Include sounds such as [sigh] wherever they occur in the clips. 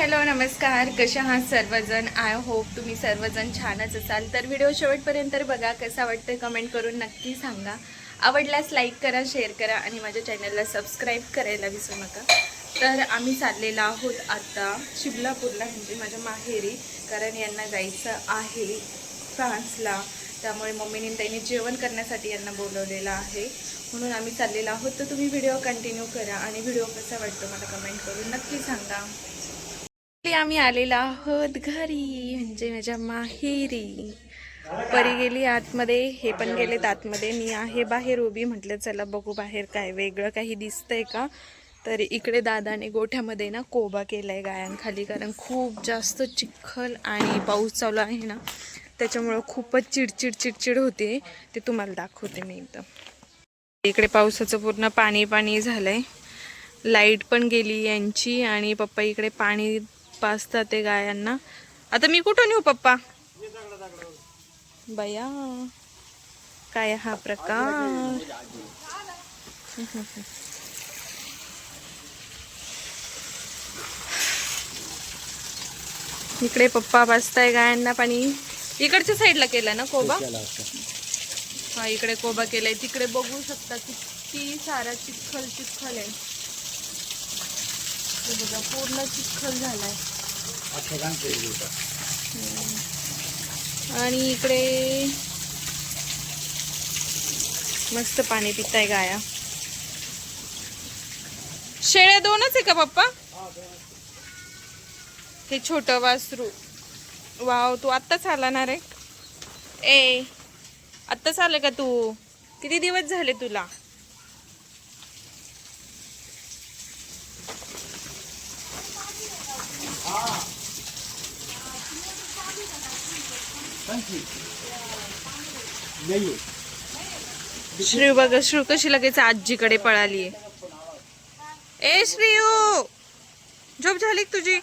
Hello नमस्कार. कशा आहात सर्वजण? आय होप तुम्ही सर्वजण छानच असाल. तर व्हिडिओ शेवटपर्यंत बघा कसा वाटतं कमेंट करून नक्की सांगा. आवडल्यास लाईक करा शेअर करा आणि माझ्या चॅनलला सबस्क्राईब करायला विसरू नका. तर आम्ही चाललेलो आहोत आता शिबलापूरला म्हणजे माझ्या माहेरी कारण यांना जायचं आहे फ्रान्सला. त्यामुळे मम्मीने त्यांनी जेवण करण्यासाठी यांना बोलवलेलं आहे. म्हणून आम्ही चाललेलो आहोत. तर तुम्ही व्हिडिओ कंटिन्यू करा आणि व्हिडिओ कसा वाटतो मला कमेंट करून नक्की सांगा. ते आम्ही आलेलो आहोत घरी म्हणजे माझ्या माहेरी. परी गेली आतमध्ये हे पण गेलेत आतमध्ये. मी आहे बाहेर उभी म्हटलं चला बघू बाहेर काय वेगळं काही दिसतंय का. तर इकडे दादाने गोठ्यामध्ये ना कोबा केलाय गायांखाली कारण खूप जास्त चिखल आणि पाऊस चालू आहे ना त्याच्यामुळं खूपच चिडचिड चिडचिड होते. ते तुम्हाला दाखवते मी एकदम इकडे पावसाचं पूर्ण पाणी पाणी झालंय. लाइट पण गेली यांची आणि पप्पा इकडे पाणी पाजतात ते गायांना. आता मी कुठून येऊ पप्पा? बया. काय हा प्रकार? इकडे पप्पा पाजताय गायांना पाणी. इकडच्या साईडला केलं ना कोबा? हा इकडे कोबा केलाय. तिकडे बघू शकता किती सारा चिखल चिखल आहे बघा पूर्ण चिखल झालाय. आणि इकडे मस्त पाणी पिताय गाया. शेळ्या दोनच आहे का पप्पा? हे छोट वासरू. वाव तू आत्ताच आला ना रे? ए आत्ताच आलं का तू? किती दिवस झाले तुला? श्री बघ श्री कशी लगेच आजीकडे पळाली ए श्रीयू! झोप झाली तुझी?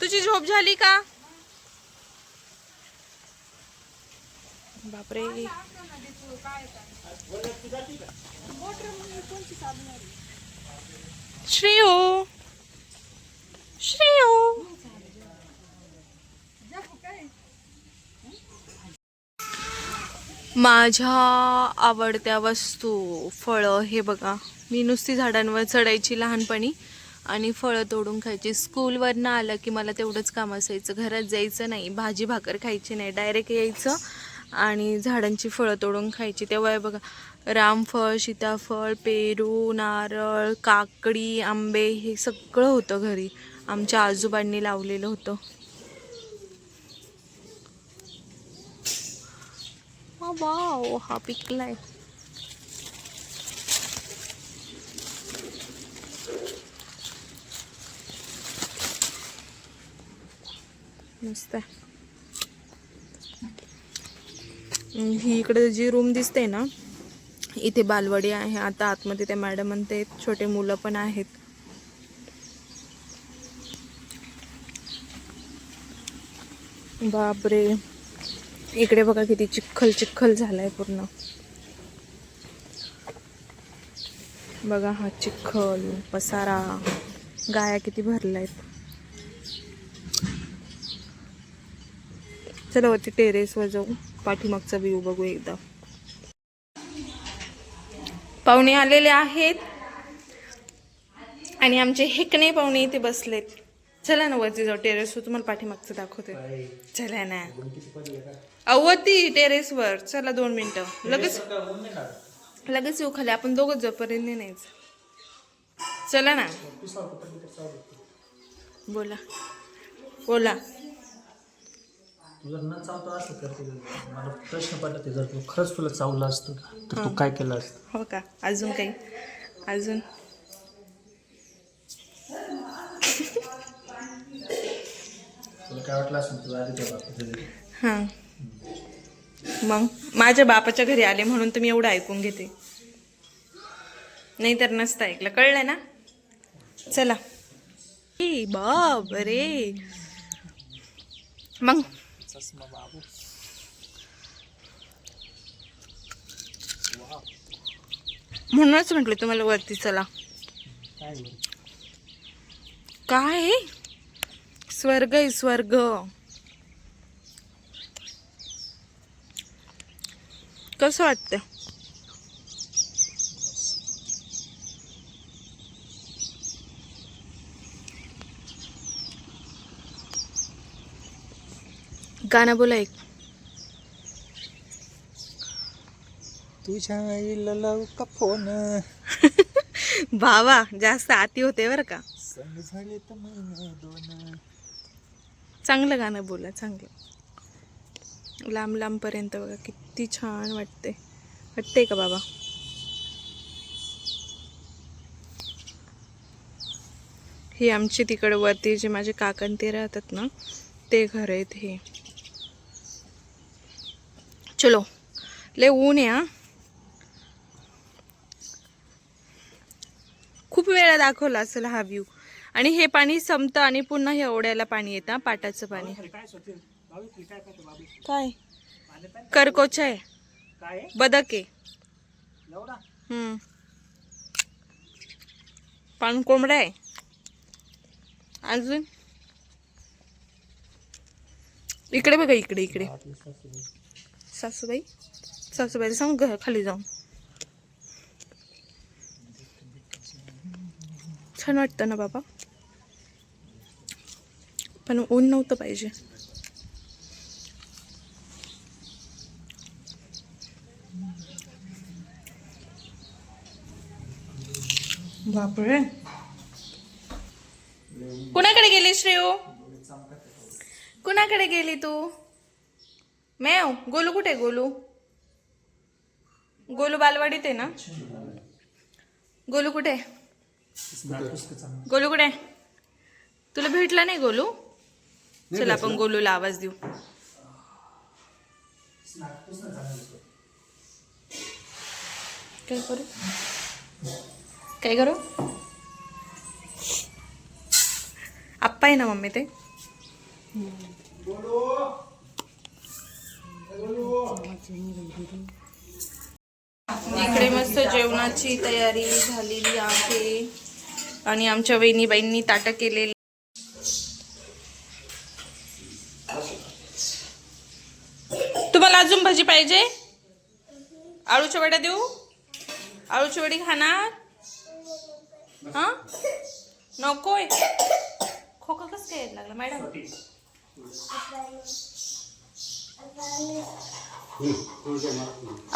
तुझी झोप झाली का? बापरे. श्रेयो श्रेयो माझ्या आवडत्या वस्तू फळं हे बघा. मी नुसती झाडांवर चढायची लहानपणी आणि फळं तोडून खायची. स्कूलवरनं आलं की मला तेवढंच काम असायचं. घरात जायचं नाही. भाजी भाकर खायची नाही. डायरेक्ट यायचं आणि झाडांची फळं तोडून खायची. तेव्हा बघा रामफळ सीताफळ पेरू नारळ काकडी आंबे हे सगळं होतं घरी. आमच्या आजोबांनी लावलेलं होतं. वाव हा पिकलाय. मस्त आहे. ही इकडे जी रूम दिसते ना इथे बालवाडी आहे. आता आतमध्ये त्या मॅडम म्हणते छोटे मुलं पण आहेत. बापरे. इकडे बघा किती चिखल चिखल झालाय पूर्ण. बघा हा चिखल पसारा गाया किती भरलायत. चला वरती टेरेसवर जाऊ पाठीमागचा व्ह्यू बघू एकदा. पाहुणे आलेले आहेत. आणि आमचे हेकणे पाहुणे इथे बसलेत. चला ना वरती जाऊ टेरेसवर तुम्हाला पाठीमागचं दाखवते. चला ना. अवती टेरेसवर चला दोन मिनिटं. लगेच लगेच येऊ खाली. आपण दोघंच जोपर्यंत नाही चला ना. बोला. बोला. तू जर न चावता असं करते मला प्रश्न पडला जर तू खरंच तुला चावलं असतं तर तू काय केलं असतं? हो का? अजून काही? अजून? तुला काय वाटलं असं तुला आधी त्या हां. मग? माझ्या बापाच्या घरी आले म्हणून तुम्ही एवढं ऐकून घेते. नाही तर नसतं ऐकलं. कळलं ना? चला. ए बाप रे मग? चष्मा बाबू म्हणूनच म्हटलं तुम्हाला वरती चला. काय काय? स्वर्ग आहे स्वर्ग. कसं वाटतं गाणं बोला एक. तुझ्या आईला लावू का फोन? [laughs] भावा जास्त आती होते बरं का? तर महिने दोन. चांगलं गाणं बोला चांगलं. लांब लांबपर्यंत बघा किती छान वाटते वाटते का बाबा? हे आमचे तिकडं वरती जे माझे काकण ते राहतात ना ते घर आहेत हे. चलो लय ऊन या खूप वेळा दाखवला असेल हा व्ह्यू आणि हे पाणी संपतं आणि पुन्हा हे ओढ्याला पाणी येतं पाटाचं पाणी. काय करकोच आहे. बदक आहे. पान कोंबडा आहे. अजून? इकडे बघा इकडे इकडे. सासूबाई सासूबाईला सांग घ- खाली जाऊन. छान वाटतं ना बाबा? पण ऊन नव्हतं पाहिजे. बापरे. कुणाकडे गेली श्रेयू? कुणाकडे गेली तू? मेव गोलू कुठे गोलू? गोलू बालवाडीत आहे ना? गोलू कुठे आहे? गोलू कुठे आहे? तुला भेटला नाही गोलू? चल आपण गोलूला आवाज देऊ. काय करू? काय करू? आप्पा आहे ना मम्मी ते? इकडे मस्त जेवणाची तयारी झालेली आहे. आणि आमच्या वहिनीबाईंनी ताटं केलेली तुम्हाला अजून भाजी पाहिजे? आळूच्या वड्या देऊ? आळूची वडी खाणार? हा? नकोय खोका कसं काय यायला लागला मॅडम?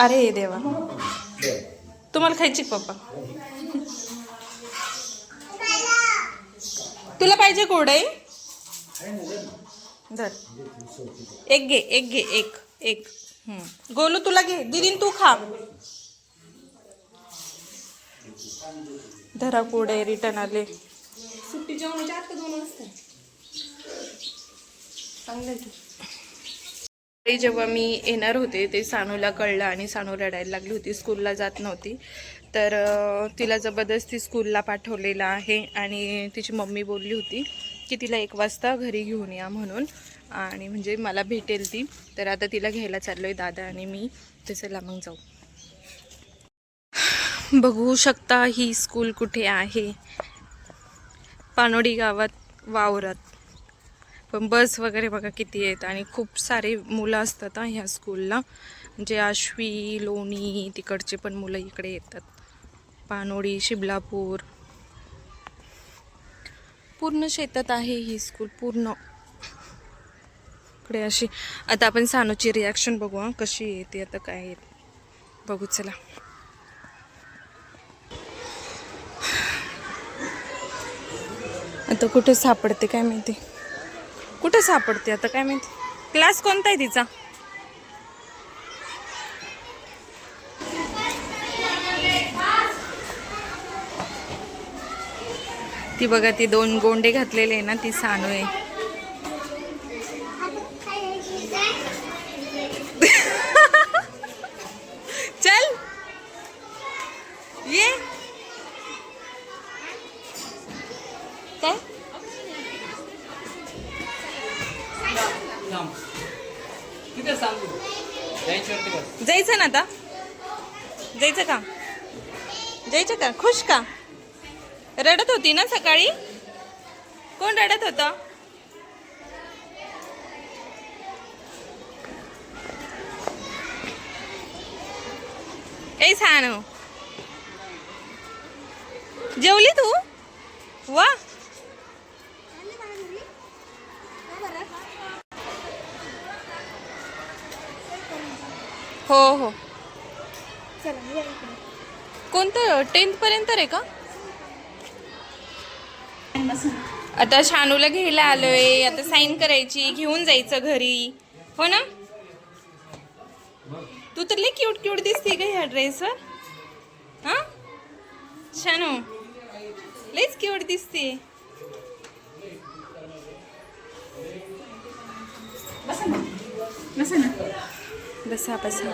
अरे देवा. तुम्हाला खायची पप्पा? तुला पाहिजे कोरडाई? धर. एक घे एक घे एक. एक. हम्म. गोलू तुला घे. दिदीन तू खा. धरा कोडे रिटर्न आले. सुट्टी जेवणाच्या आता दोन वाजता? चांगलं जेव्हा मी येणार होते ते सानूला कळलं आणि सानू रडायला लागली होती. स्कूलला जात नव्हती. तर तिला जबरदस्ती स्कूलला पाठवलेलं आहे आणि तिची मम्मी बोलली होती. की तिला एक वाजता घरी घेऊन या म्हणून. आणि म्हणजे मला भेटेल ती. तर आता तिला घ्यायला चाललो आहे दादा आणि मी. तसं मग जाऊ. बघू शकता ही स्कूल कुठे आहे. पानोडी गावात वावरात. पण बस वगैरे बघा किती आहेत. आणि खूप सारे मुलं असतात हा ह्या स्कूलला म्हणजे आश्वी लोणी तिकडचे पण मुलं इकडे येतात. पानोडी शिबलापूर. पूर्ण शेतात आहे ही स्कूल पूर्ण. इकडे अशी. आता आपण सानूची रिॲक्शन बघू हां कशी येते आता काय येत बघू चला. आता कुठे सापडते काय माहिती? कुठे सापडते आता काय माहिती? क्लास कोणता आहे तिचा? ती बघा ती दोन गोंडे घातलेले आहे ना ती सानू आहे. [laughs] चल. ये. काय? जायचं ना आता? जायचं का? जायचं का? खुश का? रडत होती ना सकाळी? कोण रडत होतं? ए जेवली तू? वा. हो हो. कोणतं? टेन्थ पर्यंत आहे का? आता शानूला घ्यायला आलोय आता साईन करायची घेऊन जायचं घरी. हो ना? तू तर लई क्यूट क्यूट दिसते का ह्या ड्रेसवर हा? शानू लईच क्यूट दिसते बसा बसा